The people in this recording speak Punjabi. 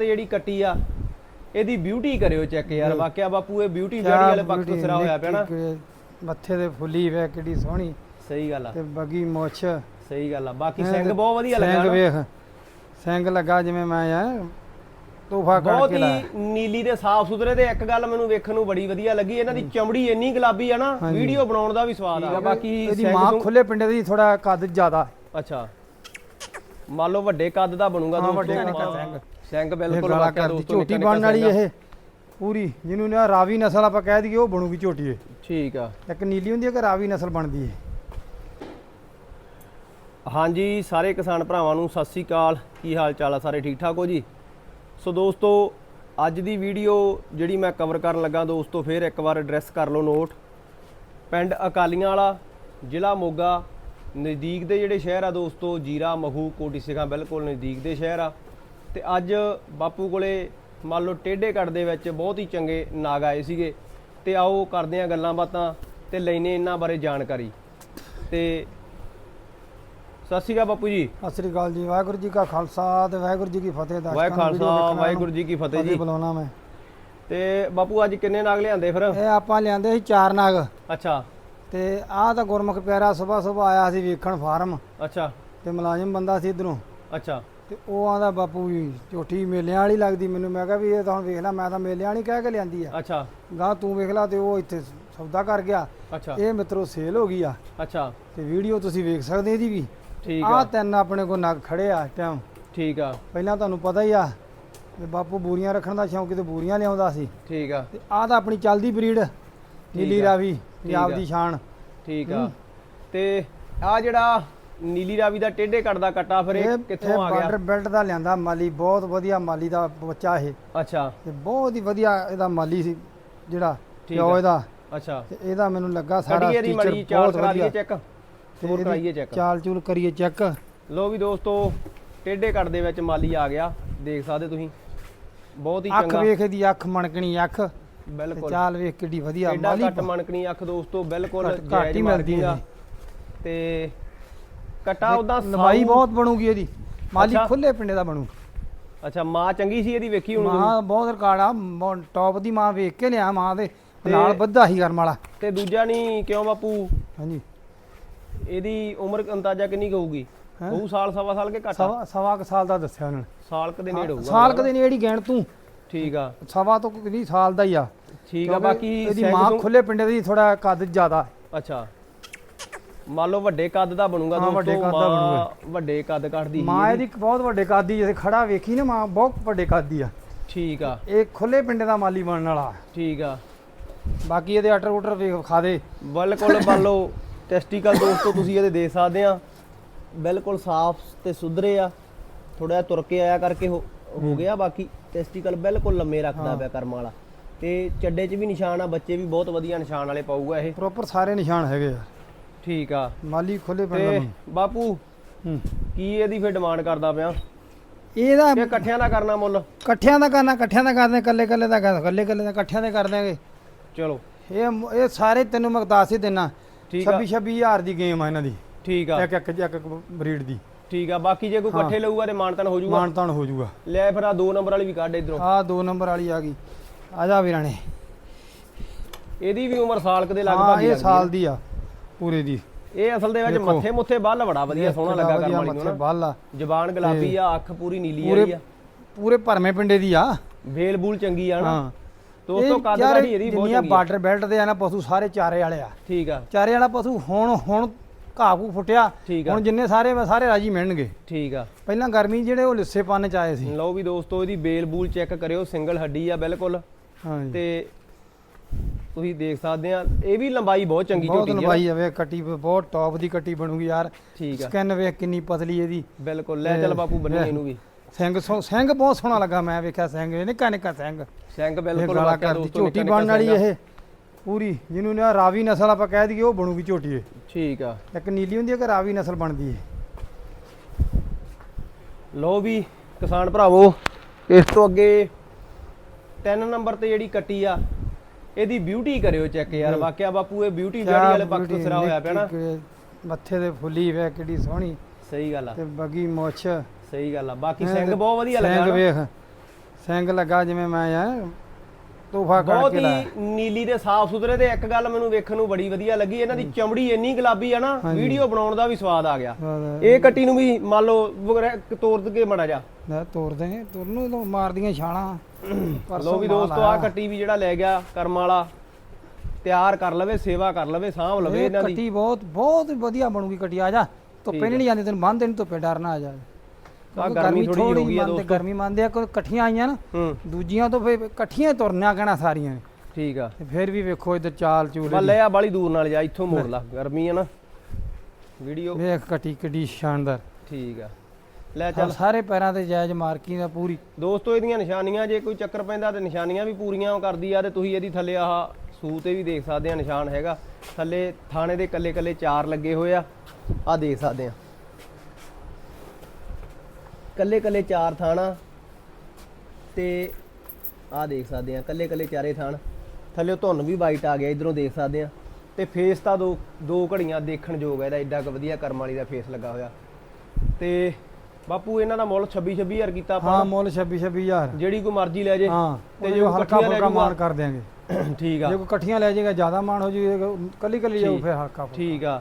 ਤੇ ਜਿਹੜੀ ਕੱਟੀ ਆ ਇਹਦੀ ਬਿਊਟੀ ਕਰਿਓ ਚੈੱਕ ਯਾਰ ਵਾਕਿਆ ਬਾਪੂ ਇਹ ਬਿਊਟੀ ਜਿਹੜੀ ਵਾਲੇ ਪੱਖ ਤੋਂ ਸਿਰਾ ਹੋਇਆ ਪਿਆ ਨਾ। ਮੱਥੇ ਤੇ ਫੁੱਲੀ ਵੇ ਕਿੱਡੀ ਸੋਹਣੀ। ਸਹੀ ਗੱਲ ਆ। ਤੇ ਬਗੀ ਮੁੱਛ। ਸਹੀ ਗੱਲ ਆ। ਬਾਕੀ ਸਿੰਘ ਬਹੁਤ ਵਧੀਆ ਸਿੰਘ ਲੱਗਾ ਨਾ। ਵੇਖ ਸਿੰਘ ਲੱਗਾ ਜਿਵੇਂ ਮੈਂ ਆ ਤੋਹਫਾ ਬਹੁਤ ਕਰਕੇ ਲਾਇਆ। ਹੀ ਨੀਲੀ ਤੇ ਸਾਫ਼ ਸੁਥਰੇ ਤੇ ਇੱਕ ਗੱਲ ਮੈਨੂੰ ਵੇਖਣ ਨੂੰ ਬੜੀ ਵਧੀਆ ਲੱਗੀ ਇਹਨਾਂ ਦੀ ਚਮੜੀ ਇੰਨੀ ਗੁਲਾਬੀ ਆ ਨਾ। ਵੀਡੀਓ ਬਣਾਉਣ ਦਾ ਵੀ ਸਵਾਦ ਆ। ਬਾਕੀ ਇਹਦੀ ਸਿੰਘ ਮਾਂ ਸੁੰਘ- ਖੁੱਲੇ ਪਿੰਡੇ ਦੀ ਥੋੜਾ ਕੱਦ ਜ਼ਿਆਦਾ। ਅੱਛਾ। ਮੰਨ ਲਓ ਵੱਡੇ ਕੱਦ ਦਾ ਬਣੂਗਾ ਦੋਸਤੋ ਵੱਡੇ ਕੱਦ ਦਾ। ਸਿੰਘ। ਇਹ ਬਿਲਕੁਲ ਵਾਕਿਆ ਦੋਸਤੋ ਝੋਟੀ ਬਣਨ ਵਾਲੀ ਇਹ। ਪੂਰੀ ਜਿਹਨੂੰ ਨਾ ਰਾਵੀ ਨਸਲ ਆਪਾਂ ਕਹਿ ਦਈਏ ਉਹ ਬਣੂਗੀ ਝੋਟੀ ਇਹ। ਠੀਕ ਆ। ਇੱਕ ਨੀਲੀ ਹੁੰਦੀ ਹੈ ਕਿ ਰਾਵੀ ਨਸਲ ਬਣਦੀ ਹੈ ਹਾਂਜੀ ਸਾਰੇ ਕਿਸਾਨ ਭਰਾਵਾਂ ਨੂੰ ਸਤਿ ਸ੍ਰੀ ਅਕਾਲ। ਕੀ ਹਾਲ ਚਾਲ ਆ ਸਾਰੇ? ਠੀਕ ਠਾਕ ਹੋ ਜੀ? ਸੋ ਦੋਸਤੋ ਅੱਜ ਦੀ ਵੀਡੀਓ ਜਿਹੜੀ ਮੈਂ ਕਵਰ ਕਰਨ ਲੱਗਾ ਦੋਸਤੋ ਫਿਰ ਇੱਕ ਵਾਰ ਐਡਰੈਸ ਕਰ ਲਓ ਨੋਟ ਪਿੰਡ ਅਕਾਲੀਆਂ ਵਾਲਾ ਜ਼ਿਲ੍ਹਾ ਮੋਗਾ ਨਜ਼ਦੀਕ ਦੇ ਜਿਹੜੇ ਸ਼ਹਿਰ ਆ ਦੋਸਤੋ ਜੀਰਾ ਮਹੂ ਕੋਟੀ ਸਿਖਾਂ ਬਿਲਕੁਲ ਨਜ਼ਦੀਕ ਦੇ ਸ਼ਹਿਰ ਆ। ਤੇ ਅੱਜ ਬਾਪੂ ਕੋਲੇ ਮੰਨ ਲਓ ਟੇਢੇ ਕੱਟ ਦੇ ਵਿੱਚ ਬਹੁਤ ਹੀ ਚੰਗੇ ਨਾਗ ਆਏ ਸੀਗੇ। ਤੇ ਆਓ ਕਰਦੇ ਆ ਗੱਲਾਂ ਬਾਤਾਂ ਤੇ ਲੈਨੇ ਇਹਨਾਂ ਬਾਰੇ ਜਾਣਕਾਰੀ। ਤੇ ਸਤਿ ਸ਼੍ਰੀ ਅਕਾਲ ਬਾਪੂ ਜੀ। ਸਤਿ ਸ੍ਰੀ ਅਕਾਲ ਜੀ। ਵਾਹਿਗੁਰੂ ਜੀ ਕਾ ਖਾਲਸਾ ਤੇ ਵਾਹਿਗੁਰੂ ਜੀ ਕੀ ਫਤਿਹ। ਦਾ ਵਾਹਿ ਖਾਲਸਾ ਵਾਹਿਗੁਰੂ ਜੀ ਕੀ ਫਤਿਹ ਜੀ। ਬੁਲਾਉਣਾ ਮੈਂ। ਤੇ ਬਾਪੂ ਅੱਜ ਕਿੰਨੇ ਨਾਗ ਲਿਆਂਦੇ ਫਿਰ? ਇਹ ਆਪਾਂ ਲਿਆਂਦੇ ਸੀ ਚਾਰ ਨਾਗ। ਅੱਛਾ। ਤੇ ਆਹ ਤਾਂ ਗੁਰਮੁਖ ਪਿਆਰਾ ਸਵੇਰ ਸਵੇਰ ਆਇਆ ਸੀ ਵੇਖਣ ਫਾਰਮ। ਅੱਛਾ। ਤੇ ਮੁਲਾਜ਼ਮ ਬੰਦਾ ਸੀ ਇਧਰੋਂ। ਅੱਛਾ। ਤੇ ਉਹ ਆਂਦਾ ਬਾਪੂ ਜੀ ਝੋਟੀ ਮੇਲਿਆਂ ਵਾਲੀ ਲੱਗਦੀ ਮੈਨੂੰ। ਮੈਂ ਕਿਹਾ ਵੀ ਇਹ ਤਾਂ ਹੁਣ ਵੇਖ ਲੈ ਮੈਂ ਤਾਂ ਮੇਲਿਆਂ ਵਾਲੀ ਕਹਿ ਕੇ ਲਿਆਂਦੀ ਆ। ਅੱਛਾ। ਗਾਂ ਤੂੰ ਵੇਖ ਲੈ ਤੇ ਉਹ ਇੱਥੇ ਸੌਦਾ ਕਰ ਗਿਆ। ਅੱਛਾ। ਇਹ ਮਿੱਤਰੋ ਸੇਲ ਹੋ ਗਈ ਆ। ਅੱਛਾ। ਤੇ ਵੀਡੀਓ ਤੁਸੀਂ ਵੇਖ ਸਕਦੇ ਇਹਦੀ ਵੀ। ਠੀਕ ਆਹ ਆ। ਤਿੰਨ ਆਪਣੇ ਕੋਲ ਨਗ ਖੜੇ ਆ ਟਾਈਮ। ਠੀਕ ਆ। ਪਹਿਲਾਂ ਤੁਹਾਨੂੰ ਪਤਾ ਹੀ ਆ ਵੀ ਬਾਪੂ ਬੂਰੀਆਂ ਰੱਖਣ ਦਾ ਸ਼ੌਂਕ ਤੇ ਬੂਰੀਆਂ ਲਿਆਉਂਦਾ ਸੀ। ਠੀਕ ਆ। ਤੇ ਆਹ ਤਾਂ ਆਪਣੀ ਚੱਲਦੀ ਬਰੀਡ ਨੀਲੀ ਆ, ਰਾਵੀ ਪੰਜਾਬ ਆ। ਦੀ ਸ਼ਾਨ ਠੀਕ ਆ। ਤੇ ਆ ਜਿਹੜਾ ਨੀਲੀ ਰਾਵੀ ਦਾ ਟੇਢੇ ਕੱਟ ਦਾ ਕੱਟਾ ਫਿਰ ਇਹ ਕਿੱਥੋਂ ਆ ਬਾਰਡਰ ਗਿਆ ਬੈਲਟ ਦਾ ਲਿਆਂਦਾ ਮਾਲੀ ਬਹੁਤ ਵਧੀਆ ਮਾਲੀ ਦਾ ਬੱਚਾ ਇਹ। ਅੱਛਾ। ਤੇ ਬਹੁਤ ਹੀ ਵਧੀਆ ਇਹਦਾ ਮਾਲੀ ਸੀ ਜਿਹੜਾ ਪਿਓ। ਇਹਦਾ। ਅੱਛਾ। ਤੇ ਇਹਦਾ ਮੈਨੂੰ ਲੱਗਾ ਸਾਰਾ ਦੀ ਟੀਚਰ ਬਹੁਤ ਵਧੀਆ। ਚੈੱਕ ਇਹਦੀ ਕਰਾਈਏ ਚੈੱਕ ਚਾਲ ਚੂਲ ਕਰੀਏ ਚੈੱਕ ਲੋ ਵੀ ਦੋਸਤੋ ਟੇਢੇ ਕੱਟ ਦੇ ਵਿੱਚ ਮਾਲੀ ਆ ਗਿਆ। ਦੇਖ ਸਕਦੇ ਤੁਸੀਂ। ਬਹੁਤ ਹੀ ਅੱਖ ਚੰਗਾ। ਵੇਖ ਇਹਦੀ ਅੱਖ ਮਣਕਣੀ ਅੱਖ। ਬਿਲਕੁਲ। ਚਾਲ ਵੇਖ ਕਿੱਡੀ ਵਧੀਆ। ਮਾਲੀ ਘੱਟ ਮਣਕਣੀ ਅੱਖ ਦੋਸਤੋ ਬਿਲਕੁਲ ਘੱਟ- ਮਿਲਦੀ ਆ। ਤੇ ਕਟਾ ਉਹਦਾ ਲੰਬਾਈ ਬਹੁਤ ਬਣੂਗੀ ਇਹਦੀ। ਮਾਲੀ ਅੱਛਾ। ਖੁੱਲੇ ਪਿੰਡੇ ਦਾ ਬਣੂ। ਅੱਛਾ ਮਾਂ ਚੰਗੀ ਸੀ ਇਹਦੀ ਵੇਖੀ ਹੁਣ ਤੁਸੀਂ? ਮਾਂ ਬਹੁਤ ਰਿਕਾਰਡ ਆ ਟੌਪ ਦੀ ਮਾਂ ਵੇਖ ਕੇ ਲਿਆ ਮਾਂ ਦੇ। ਤੇ- ਨਾਲ ਬੱਧਾ ਹੀ ਕਰਮ ਵਾਲਾ। ਤੇ ਦੂਜਾ ਨਹੀਂ ਕਿਉਂ ਬਾਪੂ? ਹਾਂਜੀ। ਇਹਦੀ ਉਮਰ ਅੰਦਾਜ਼ਾ ਕਿੰਨੀ ਕੁ ਹੋਊਗੀ? ਹੈਂ? ਹੋਊ ਸਾਲ ਸਵਾ ਸਾਲ ਕੇ ਘੱਟ? ਸਵਾ ਸਵਾ ਕੁ ਸਾਲ ਦਾ ਦੱਸਿਆ ਉਹਨਾਂ ਨੇ। ਸਾਲ ਕ ਦੇ ਨੇੜੇ ਹੋਊਗਾ। ਸਾਲ ਕਦੇ ਨਹੀਂ ਜਿਹੜੀ ਗੈਣ ਤੂੰ। ਠੀਕ ਆ। ਸਵਾ ਤੋਂ ਕਿੰਨੀ ਸਾਲ ਦਾ ਹੀ ਆ। ਠੀਕ ਆ ਕਿਉਂਕਿ ਬਾਕੀ ਇਹਦੀ ਮਾਂ ਖੁੱਲੇ ਪਿੰਡੇ ਦੀ ਥੋੜਾ ਕੱਦ ਜ਼ਿਆਦਾ। ਅੱਛਾ। ਮੰਨ ਲਓ ਵੱਡੇ ਕੱਦ ਦਾ ਬਣੂਗਾ ਹਾਂ, ਵੱਡੇ ਦੋਸਤੋ ਕੱਦ ਦਾ ਮਾਂ ਵੱਡੇ ਕੱਦ ਕੱਢਦੀ ਮਾਂ ਇਹਦੀ ਬਹੁਤ ਵੱਡੇ ਕੱਦ ਦੀ ਜੇ ਖੜਾ ਵੇਖੀ ਨਾ ਮਾਂ ਬਹੁਤ ਵੱਡੇ ਕੱਦ ਦੀ ਆ। ਠੀਕ ਆ। ਇਹ ਖੁੱਲੇ ਪਿੰਡੇ ਦਾ ਮਾਲੀ ਬਣਨ ਵਾਲਾ। ਠੀਕ ਆ। ਬਾਕੀ ਇਹਦੇ ਅਟਰ ਉਟਰ ਵੇਖ ਖਾ ਦੇ। ਬਿਲਕੁਲ ਮੰਨ ਲਓ ਟੈਸਟੀਕਲ ਦੋਸਤੋ ਤੁਸੀਂ ਇਹਦੇ ਦੇ ਸਕਦੇ ਆ। ਬਿਲਕੁਲ ਸਾਫ਼ ਤੇ ਸੁਧਰੇ ਆ। ਥੋੜਾ ਜਿਹਾ ਤੁਰ ਕੇ ਆਇਆ ਕਰਕੇ ਹੋ ਹੋ ਗਿਆ ਬਾਕੀ। ਟੈਸਟੀਕਲ ਬਿਲਕੁਲ ਲੰਮੇ ਰੱਖਦਾ ਪਿਆ ਕਰਮ ਵਾਲਾ। ਤੇ ਚੱਡੇ 'ਚ ਵੀ ਨਿਸ਼ਾਨ ਆ ਬੱਚੇ ਵੀ ਬਹੁਤ ਵਧੀਆ ਨਿਸ਼ਾਨ ਵਾਲੇ ਪਾਊਗਾ ਇਹ। ਪ੍ਰੋਪਰ ਸਾਰੇ ਨਿਸ਼ਾਨ ਹੈਗੇ ਆ। ਠੀਕ ਆ। ਮਾਲੀ ਖੁੱਲੇ ਪਿੰਡ ਦਾ ਤੇ। ਬਾਪੂ ਹੂੰ। ਕੀ ਇਹਦੀ ਫਿਰ ਡਿਮਾਂਡ ਕਰਦਾ ਪਿਆ? ਇਹਦਾ ਕਿ ਇਕੱਠਿਆਂ ਦਾ ਕਰਨਾ ਮੁੱਲ? ਇਕੱਠਿਆਂ ਦਾ ਕਰਨਾ ਇਕੱਠਿਆਂ ਦਾ ਕਰਦੇ ਇਕੱਲੇ ਇਕੱਲੇ ਦਾ ਕਰ ਇਕੱਲੇ ਇਕੱਲੇ ਦਾ ਇਕੱਠਿਆਂ ਦੇ ਕਰ ਦਿਆਂਗੇ ਚਲੋ। ਇਹ ਇਹ ਸਾਰੇ ਤੈਨੂੰ ਮੈਂ ਦੱਸ ਹੀ ਦਿੰਨਾ। ਠੀਕ ਆ। 26 26000 ਦੀ ਗੇਮ ਆ ਇਹਨਾਂ ਦੀ। ਠੀਕ ਆ। ਇੱਕ ਇੱਕ ਇੱਕ ਇੱਕ ਬਰੀਡ ਦੀ। ਠੀਕ ਆ ਬਾਕੀ ਜੇ ਕੋਈ ਇਕੱਠੇ ਲਊਗਾ ਤੇ ਮਾਨਤਨ ਹੋ ਜਾਊਗਾ? ਮਾਨ ਤਾਨ ਹੋ ਜਾਊਗਾ। ਲੈ ਫਿਰ ਆ ਦੋ ਨੰਬਰ ਵਾਲੀ ਵੀ ਕੱਢ ਇਧਰੋਂ। ਆ ਦੋ ਨੰਬਰ ਵਾਲੀ ਆ ਗਈ। ਆ ਜਾ ਵੀਰਾਣੇ। ਇਹਦੀ ਵੀ ਉਮਰ ਸਾਲ ਕੁ ਦੇ ਹਾਂ ਲਗਭਗ ਇਹ ਸਾਲ ਦੀ ਆ। ਪੂਰੇ ਦੀ ਆ। ਇਹ ਅਸਲ ਦੇ ਵਿੱਚ। ਮੱਥੇ ਮੁੱਥੇ ਬੱਲ ਬੜਾ ਵਧੀਆ ਸੋਹਣਾ ਲੱਗਾ ਕਰਮ ਵਾਲੀ ਨੂੰ ਮੱਥੇ ਬੱਲ ਆ। ਜ਼ਬਾਨ ਗੁਲਾਬੀ ਆ ਅੱਖ ਪੂਰੀ ਨੀਲੀ ਵਾਲੀ ਆ। ਪੂਰੇ ਭਰਮੇ ਪਿੰਡੇ ਦੀ ਆ। ਵੇਲ ਬੂਲ ਚੰਗੀ ਆ ਨਾ। ਦੋਸਤੋ ਕੱਦ ਕਾਠੀ ਇਹਦੀ ਬਹੁਤ ਚੰਗੀ ਬਾਰਡਰ ਬੈਲਟ ਦੇ ਆ ਨਾ ਪਸ਼ੂ ਸਾਰੇ ਚਾਰੇ ਵਾਲੇ ਆ। ਠੀਕ ਆ। ਚਾਰੇ ਵਾਲਾ ਪਸ਼ੂ ਹੁਣ ਹੁਣ ਘਾਹ ਘੂ ਫੁੱਟਿਆ। ਹੁਣ ਜਿੰਨੇ ਸਾਰੇ ਸਾਰੇ ਰਾਜੀ ਮਿਲਣਗੇ। ਠੀਕ ਆ। ਪਹਿਲਾਂ ਗਰਮੀ ਜਿਹੜੇ ਉਹ ਲਿੱਸੇ ਪੰਨ ਚ ਆਏ ਸੀ। ਲਓ ਵੀ ਦੋਸਤੋ ਇਹਦੀ ਬੇਲ ਬੂਲ ਚੈੱਕ ਕਰਿਓ ਸਿੰਗਲ ਹੱਡੀ ਆ ਬਿਲਕੁਲ। ਹਾਂ ਜੀ। ਤੇ ਤੁਸੀਂ ਦੇਖ ਸਕਦੇ ਆ ਇਹ ਵੀ ਲੰਬਾਈ ਬਹੁਤ ਚੰਗੀ ਬਹੁਤ ਝੋਟੀ ਦੀ ਆ। ਲੰਬਾਈ ਆ ਵੇ ਕੱਟੀ ਬਹੁਤ ਟੌਪ ਦੀ ਕੱਟੀ ਬਣੂਗੀ ਯਾਰ। ਠੀਕ ਆ। ਸਕਿਨ ਵੇਖ ਕਿੰਨੀ ਪਤਲੀ ਇਹਦੀ। ਬਿਲਕੁਲ ਲੈ ਚੱਲ ਬਾਪੂ ਬੰਨੀ। ਇਹਨੂੰ ਵੀ। ਸਿੰਘ ਸਿੰਘ ਬਹੁਤ ਸੋਹਣਾ ਲੱਗਾ ਮੈਂ ਵੇਖਿਆ ਸਿੰਘ ਇਹ ਨਿੱਕਾ ਨਿੱਕਾ ਸਿੰਘ। ਸਿੰਘ ਬਿਲਕੁਲ ਵਾਕਿਆ ਦੋਸਤੋ ਝੋਟੀ ਬਣਨ ਵਾਲੀ ਇਹ। ਪੂਰੀ ਜਿਹਨੂੰ ਨਾ ਰਾਵੀ ਨਸਲ ਆਪਾਂ ਕਹਿ ਦਈਏ ਉਹ ਬਣੂਗੀ ਝੋਟੀ ਇਹ। ਠੀਕ ਆ। ਇੱਕ ਨੀਲੀ ਹੁੰਦੀ ਹੈ ਕਿ ਰਾਵੀ ਨਸਲ ਬਣਦੀ ਹੈ ਲੋ ਵੀ ਕਿਸਾਨ ਭਰਾਵੋ ਇਸ ਤੋਂ ਅੱਗੇ 3 ਨੰਬਰ ਤੇ ਜਿਹੜੀ ਕੱਟੀ ਆ ਇਹਦੀ ਬਿਊਟੀ ਕਰਿਓ ਚੈੱਕ ਯਾਰ ਵਾਕਿਆ ਬਾਪੂ ਇਹ ਬਿਊਟੀ ਜਿਹੜੀ ਵਾਲੇ ਪੱਖ ਤੋਂ ਸਿਰਾ ਹੋਇਆ ਪਿਆ ਨਾ। ਮੱਥੇ ਤੇ ਫੁੱਲੀ ਵੇ ਕਿੱਡੀ ਸੋਹਣੀ। ਸਹੀ ਗੱਲ ਆ। ਤੇ ਬਗੀ ਮੁੱਛ। ਸਹੀ ਗੱਲ ਆ। ਬਾਕੀ ਸਿੰਘ ਬਹੁਤ ਵਧੀਆ ਸਿੰਘ ਲੱਗਾ ਨਾ। ਵੇਖ ਸਿੰਘ ਲੱਗਾ ਜਿਵੇਂ ਮੈਂ ਆ ਤੋਹਫਾ ਬਹੁਤ ਕਰਕੇ ਲਾਇਆ। ਹੀ ਨੀਲੀ ਤੇ ਸਾਫ਼ ਸੁਥਰੇ ਤੇ ਇੱਕ ਗੱਲ ਮੈਨੂੰ ਵੇਖਣ ਨੂੰ ਬੜੀ ਵਧੀਆ ਲੱਗੀ ਇਹਨਾਂ ਦੀ ਚਮੜੀ ਇੰਨੀ ਗੁਲਾਬੀ ਆ ਨਾ। ਵੀਡੀਓ ਬਣਾਉਣ ਦਾ ਵੀ ਸਵਾਦ ਆ ਗਿਆ। ਇਹ ਕੱਟੀ ਨੂੰ ਵੀ ਮੰਨ ਲਓ ਤੋੜ ਕੇ ਮੜਾ ਜਾ ਤੋੜ ਦੇਗੇ ਤੁਰਨ ਨੂੰ ਮਾਰਦੀਆਂ ਛਾਲਾਂ। ਲੋ ਵੀ ਦੋਸਤੋ ਆ ਕੱਟੀ ਵੀ ਜਿਹੜਾ ਲੈ ਗਿਆ ਕਰਮ ਵਾਲਾ ਤਿਆਰ ਕਰ ਲਵੇ ਸੇਵਾ ਕਰ ਲਵੇ ਸਾਂਭ ਲਵੇ ਇਹ ਇਹਨਾਂ ਦੀ। ਕੱਟੀ ਬਹੁਤ ਬਹੁਤ ਵਧੀਆ ਬਣੂਗੀ ਕੱਟੀ ਆ ਜਾ। ਧੁੱਪੇ ਨਹੀਂ ਜਾਂਦੀ ਤੈਨੂੰ ਬੰਨ ਤੈਨੂੰ ਧੁੱਪੇ ਡਰਨਾ ਆ ਜਾ। ਆ ਗਰਮੀ ਥੋੜੀ ਹੋ ਗਈ ਆ ਮੰਨਦੇ ਦੋਸਤੋ। ਗਰਮੀ ਮੰਨਦੇ ਆ ਕੋਈ ਇਕੱਠੀਆਂ ਆਈਆਂ ਨਾ ਦੂਜੀਆਂ ਤੋਂ ਫੇਰ ਇਕੱਠੀਆਂ ਤੁਰਨਾ ਕਹਿਣਾ ਸਾਰੀਆਂ। ਨੇ। ਠੀਕ ਆ। ਤੇ ਫਿਰ ਵੀ ਵੇਖੋ ਇੱਧਰ ਚਾਲ ਚੂਲ ਲੈ ਆ ਬਾਲੀ ਦੂਰ ਨਾਲ ਜਾ ਇੱਥੋਂ ਮੋੜ ਲਾ ਗਰਮੀ ਆ ਨਾ। ਵੀਡੀਓ। ਵੇਖ ਕੱਟੀ ਕਿੱਡੀ ਸ਼ਾਨਦਾਰ। ਠੀਕ ਆ। ਲੈ ਚੱਲ। ਸਾਰੇ ਪੈਰਾਂ ਤੇ ਜਾਇਜ਼ ਮਾਰਕੀ ਦਾ ਪੂਰੀ। ਦੋਸਤੋ ਇਹਦੀਆਂ ਨਿਸ਼ਾਨੀਆਂ ਜੇ ਕੋਈ ਚੱਕਰ ਪੈਂਦਾ ਤੇ ਨਿਸ਼ਾਨੀਆਂ ਵੀ ਪੂਰੀਆਂ ਕਰਦੀ ਆ ਤੇ ਤੁਸੀਂ ਇਹਦੀ ਥੱਲੇ ਆਹ ਸੂ ਤੇ ਵੀ ਦੇਖ ਸਕਦੇ ਆ ਨਿਸ਼ਾਨ ਹੈਗਾ। ਥੱਲੇ ਥਾਣੇ ਦੇ ਕੱਲੇ ਕੱਲੇ ਚਾਰ ਲੱਗੇ ਹੋਏ ਆ। ਆ ਦੇਖ ਸਕਦੇ ਆ। ਕੱਲੇ ਕੱਲੇ ਚਾਰ ਥਾਣਾ ਤੇ ਆ ਦੇਖ ਸਕਦੇ ਆ ਕੱਲੇ ਕੱਲੇ ਚਾਰੇ ਥਾਣ। ਥੱਲੇ ਧੁੰਨ ਵੀ ਵਾਈਟ ਆ ਗਿਆ ਇਧਰੋਂ ਦੇਖ ਸਕਦੇ ਆ। ਤੇ ਫੇਸ ਤਾਂ ਦੋ ਦੋ ਘੜੀਆਂ ਦੇਖਣ ਯੋਗ ਹੈ ਇਹਦਾ ਐਡਾ ਕੁ ਵਧੀਆ ਕਰਮ ਵਾਲੀ ਦਾ ਫੇਸ ਲੱਗਾ ਹੋਇਆ। ਤੇ ਬਾਪੂ ਇਹਨਾਂ ਦਾ ਮੁੱਲ 26 26000 ਕੀਤਾ ਹਾਂ ਆਪਾਂ ਮੁੱਲ 26 26000 ਜਿਹੜੀ ਕੋਈ ਮਰਜ਼ੀ ਲੈ ਜੇ ਹਾਂ ਤੇ ਜੇ ਹਲਕਾ ਫੁਲਕਾ ਮਾਨ ਕਰ ਦਿਆਂਗੇ। ਠੀਕ ਆ। ਜੇ ਕੋਈ ਇਕੱਠੀਆਂ ਲੈ ਜਾਏਗਾ ਜ਼ਿਆਦਾ ਮਾਨ ਹੋ ਜੂਗਾ ਕੱਲੀ ਕੱਲੀ ਜਾਊ। ਫਿਰ ਹਲਕਾ ਫੁਲਕਾ। ਠੀਕ ਆ।